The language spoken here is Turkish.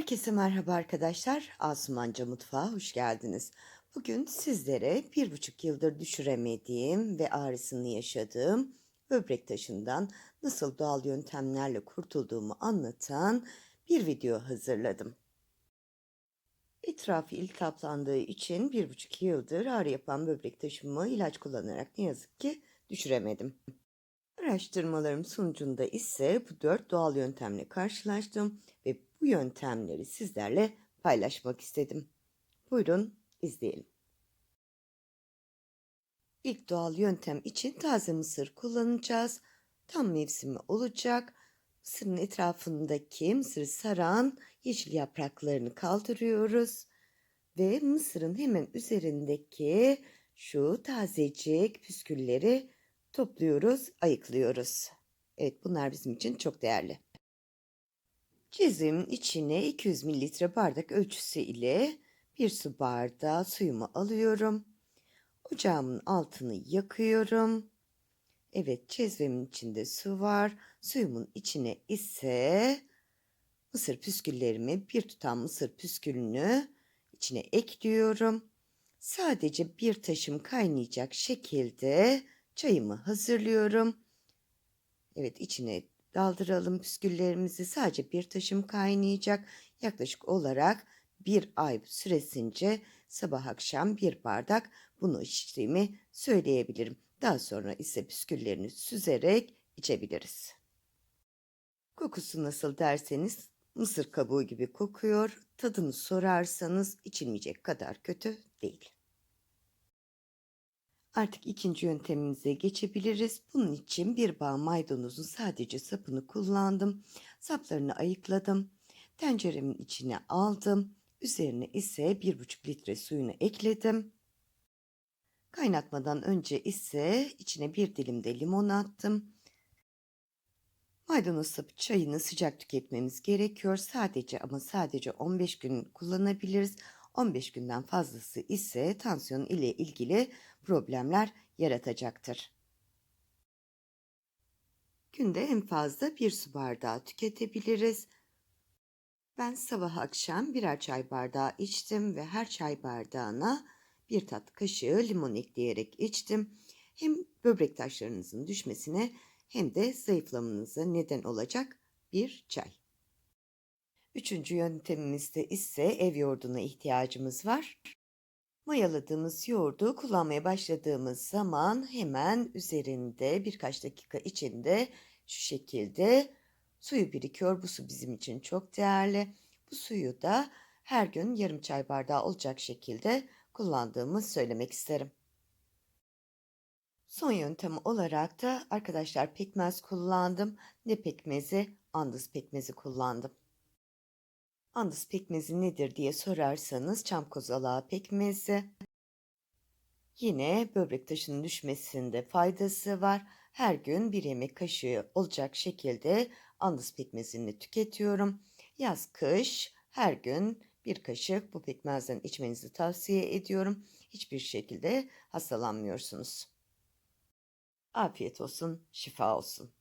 Herkese merhaba arkadaşlar. Asumanca Mutfağa hoş geldiniz. Bugün sizlere bir buçuk yıldır düşüremediğim ve ağrısını yaşadığım böbrek taşından nasıl doğal yöntemlerle kurtulduğumu anlatan bir video hazırladım. Etrafı iltihaplandığı için bir buçuk yıldır ağrı yapan böbrek taşımı ilaç kullanarak ne yazık ki düşüremedim. Araştırmalarım sonucunda ise bu dört doğal yöntemle karşılaştım ve bu yöntemleri sizlerle paylaşmak istedim. Buyurun izleyelim. İlk doğal yöntem için taze mısır kullanacağız. Tam mevsimi olacak. Mısırın etrafındaki mısırı saran yeşil yapraklarını kaldırıyoruz. Ve mısırın hemen üzerindeki şu tazecik püskülleri topluyoruz, ayıklıyoruz. Evet bunlar bizim için çok değerli. Cezimin içine 200 mililitre bardak ölçüsü ile bir su bardağı suyumu alıyorum. Ocağımın altını yakıyorum. Evet cezvemin içinde su var. Suyumun içine ise mısır püsküllerimi bir tutam mısır püskülünü içine ekliyorum. Sadece bir taşım kaynayacak şekilde çayımı hazırlıyorum. Evet içine daldıralım püsküllerimizi. Sadece bir taşım kaynayacak. Yaklaşık olarak bir ay süresince sabah akşam bir bardak bunu içtiğimi söyleyebilirim. Daha sonra ise püsküllerini süzerek içebiliriz. Kokusu nasıl derseniz mısır kabuğu gibi kokuyor. Tadını sorarsanız içilmeyecek kadar kötü değil. Artık ikinci yöntemimize geçebiliriz. Bunun için bir bağ maydanozun sadece sapını kullandım. Saplarını ayıkladım. Tenceremin içine aldım. Üzerine ise bir buçuk litre suyunu ekledim. Kaynatmadan önce ise içine bir dilim de limon attım. Maydanoz sapı çayını sıcak tüketmemiz gerekiyor. Sadece ama sadece 15 gün kullanabiliriz. 15 günden fazlası ise tansiyon ile ilgili problemler yaratacaktır. Günde en fazla bir su bardağı tüketebiliriz. Ben sabah akşam birer çay bardağı içtim ve her çay bardağına bir tat kaşığı limon ekleyerek içtim. Hem böbrek taşlarınızın düşmesine hem de zayıflamanıza neden olacak bir çay. Üçüncü yöntemimizde ise ev yoğurduna ihtiyacımız var. Mayaladığımız yoğurdu kullanmaya başladığımız zaman hemen üzerinde birkaç dakika içinde şu şekilde suyu birikiyor. Bu su bizim için çok değerli. Bu suyu da her gün yarım çay bardağı olacak şekilde kullandığımı söylemek isterim. Son yöntem olarak da arkadaşlar pekmez kullandım. Ne pekmezi? Andız pekmezi kullandım. Andız pekmezi nedir diye sorarsanız çam kozalağı pekmezi. Yine böbrek taşının düşmesinde faydası var. Her gün bir yemek kaşığı olacak şekilde andız pekmezini tüketiyorum. Yaz kış her gün bir kaşık bu pekmezden içmenizi tavsiye ediyorum. Hiçbir şekilde hastalanmıyorsunuz. Afiyet olsun, şifa olsun.